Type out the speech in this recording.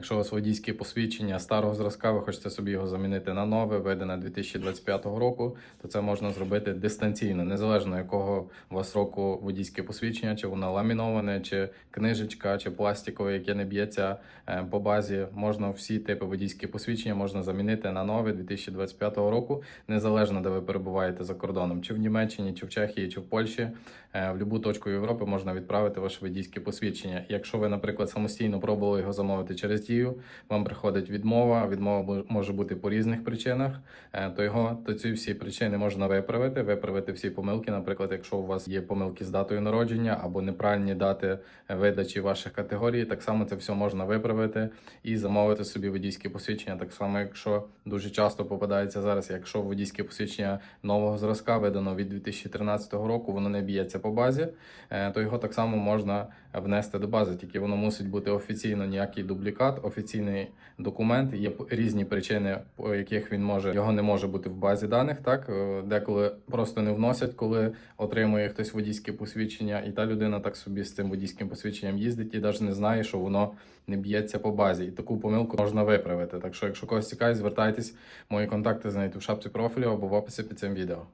Якщо у вас водійське посвідчення старого зразка, ви хочете собі його замінити на нове, видане 2025 року, то це можна зробити дистанційно, незалежно якого у вас року водійське посвідчення, чи воно ламіноване, чи книжечка, чи пластикове, яке не б'ється е, по базі. Можна всі типи водійських посвідчення можна замінити на нове 2025 року, незалежно де ви перебуваєте за кордоном, чи в Німеччині, чи в Чехії, чи в Польщі. Е, В будь-яку точку Європи можна відправити ваше водійське посвідчення. Якщо ви, наприклад, самостійно пробували його замовити через дію, вам приходить відмова. Відмова може бути по різних причинах. е, То його то ці всі причини можна виправити, виправити всі помилки. Наприклад, якщо у вас є помилки з датою народження або неправильні дати е, видачі ваших категорій, так само це все можна виправити і замовити собі водійське посвідчення. Так само, якщо дуже часто попадається зараз, якщо водійське посвідчення нового зразка видано від 2013 року, воно не б'ється по базі, е, то його так само можна внести до бази. Тільки воно мусить бути офіційно ніякий дублікат, офіційний документ. Є різні причини, по яких він може його не може бути в базі даних. Так Е, деколи просто не вносять, коли отримує хтось водійське посвідчення, і та людина так собі з цим водійським посвідченням їздить і навіть не знає, що воно не б'ється по базі. І таку помилку можна виправити. Так що, якщо когось цікавить, звертайтесь. Мої контакти знайдете в шапці профілю або в описі під цим відео.